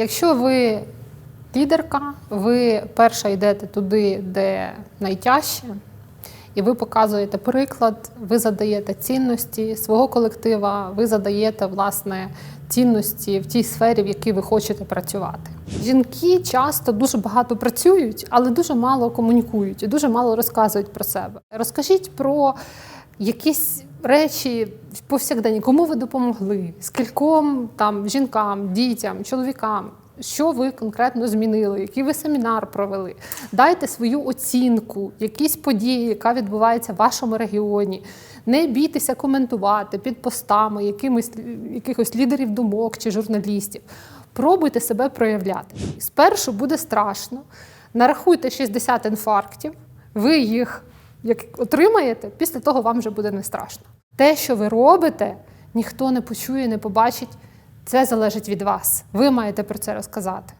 Якщо ви лідерка, ви перша йдете туди, де найтяжче, і ви показуєте приклад, ви задаєте цінності свого колектива, ви задаєте власне цінності в тій сфері, в якій ви хочете працювати. Жінки часто дуже багато працюють, але дуже мало комунікують і дуже мало розказують про себе. Розкажіть про якісь речі повсякденні, кому ви допомогли, скільком там жінкам, дітям, чоловікам. Що ви конкретно змінили, який ви семінар провели? Дайте свою оцінку, якісь події, яка відбувається в вашому регіоні. Не бійтеся коментувати під постами якимось якихось лідерів думок чи журналістів. Пробуйте себе проявляти. Спершу буде страшно. Нарахуйте 60 інфарктів, ви їх як отримаєте, після того вам вже буде не страшно. Те, що ви робите, ніхто не почує, не побачить. Це залежить від вас. Ви маєте про це розказати.